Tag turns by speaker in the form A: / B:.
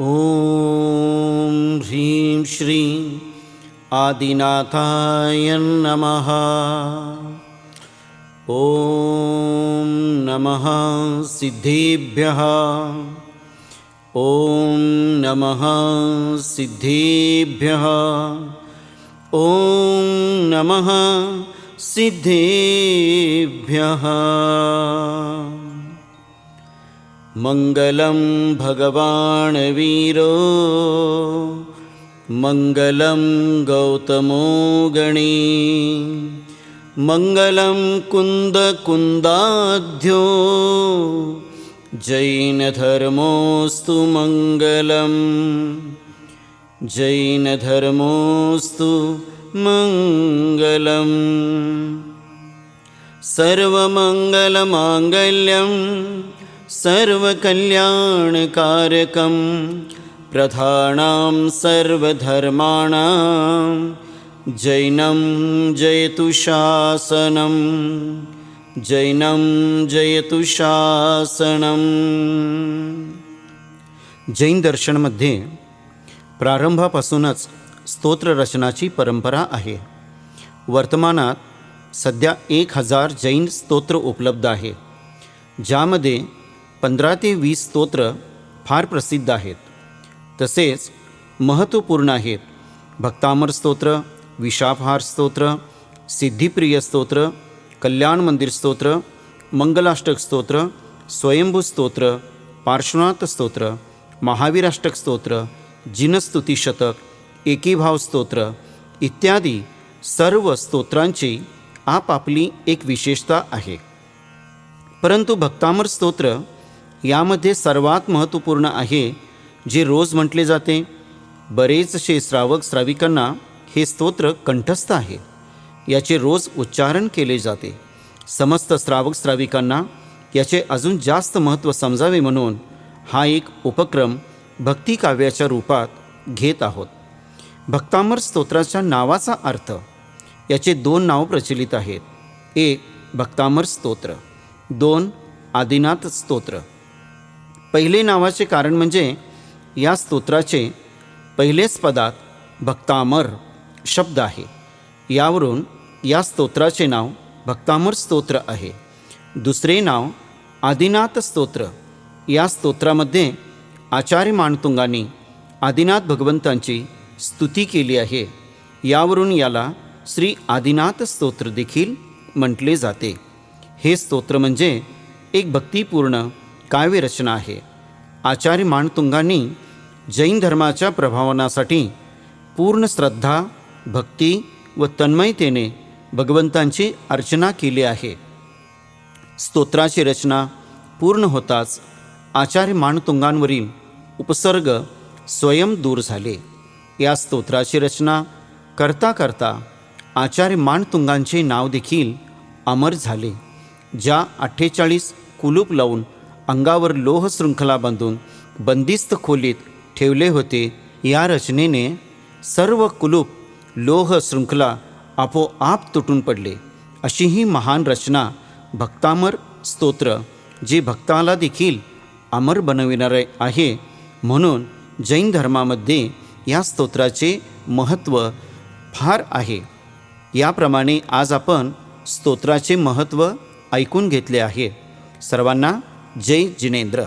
A: ॐ ह्रीं श्रीं आदिनाथाय नमः। ॐ नमः सिद्धेभ्यः। ॐ नमः सिद्धेभ्यः। ॐ नमः सिद्धेभ्यः। मङ्गलं भगवान् वीरो मङ्गलं गौतमो गणी। मङ्गलं कुन्दकुन्दाध्यो। जैनधर्मोऽस्तु मङ्गलम् जैनधर्मोऽस्तु मङ्गलम् सर्वमङ्गलमाङ्गल्यं सर्वकल्याणकारकं प्रधानां सर्वधर्माणां जैनं जयतु शासनं जैनं जयतु शासनं जैन दर्शनमध्ये प्रारंभापासूनच स्तोत्ररचनाची परंपरा आहे. वर्तमानात सध्या एक हजार जैन स्तोत्र उपलब्ध आहे. ज्यामध्ये पंधरा ते वीस स्तोत्र फार प्रसिद्ध आहेत. तसेच महत्त्वपूर्ण आहेत. भक्तामर स्तोत्र विशाफहार स्तोत्र सिद्धिप्रिय स्तोत्र कल्याण मंदिर स्तोत्र मंगलाष्टक स्तोत्र स्वयंभू स्तोत्र पार्श्वनाथ स्तोत्र महावीराष्टक स्तोत्र जिनस्तुती शतक एकीभाव स्तोत्र इत्यादी सर्व स्तोत्रांची आपापली एक विशेषता आहे. परंतु भक्तामर स्तोत्र यामध्ये सर्वात महत्त्वपूर्ण आहे जे रोज म्हटले जाते बरेचसे श्रावक श्राविकांना हे स्तोत्र कंठस्थ आहे. याचे रोज उच्चारण केले जाते. समस्त श्रावक श्राविकांना याचे अजून जास्त महत्त्व समजावे म्हणून हा एक उपक्रम भक्ती काव्याच्या रूपात घेत आहोत. भक्तामर स्तोत्राच्या नावाचा अर्थ याचे दोन नाव प्रचलित आहेत. एक भक्तामर स्तोत्र. दोन आदिनाथ स्तोत्र. पहिले नावाचे कारण म्हणजे या स्तोत्राचे पहिलेच पदात भक्तामर शब्द आहे. यावरून या स्तोत्राचे नाव भक्तामर स्तोत्र आहे. दुसरे नाव आदिनाथ स्तोत्र. या स्तोत्रामध्ये आचार्य माणतुंगांनी आदिनाथ भगवंतांची स्तुती केली आहे. यावरून याला श्री आदिनाथ स्तोत्र देखील म्हटले जाते. हे स्तोत्र म्हणजे एक भक्तिपूर्ण काव्यरचना आहे. आचार्य माणतुंगांनी जैन धर्माच्या प्रभावनासाठी पूर्ण श्रद्धा भक्ती व तन्मयतेने भगवंतांची अर्चना केली आहे. स्तोत्राची रचना पूर्ण होताच आचार्य माणतुंगांवरील उपसर्ग स्वयं दूर झाले. या स्तोत्राची रचना करता करता आचार्य माणतुंगांचे नाव देखील अमर झाले ज्या अठ्ठेचाळीस कुलूप लावून अंगावर लोह शृंखला बांधून बंदिस्त खोलीत ठेवले होते या रचनेने सर्व कुलूप लोह शृंखला आपोआप तुटून पडले. अशी ही महान रचना भक्तामर स्तोत्र जे भक्ताला देखील अमर बनविणारे आहे म्हणून जैन धर्मामध्ये या स्तोत्राचे महत्त्व फार आहे. याप्रमाणे आज आपण स्तोत्राचे महत्त्व ऐकून घेतले आहे. सर्वांना जय जिनेंद्र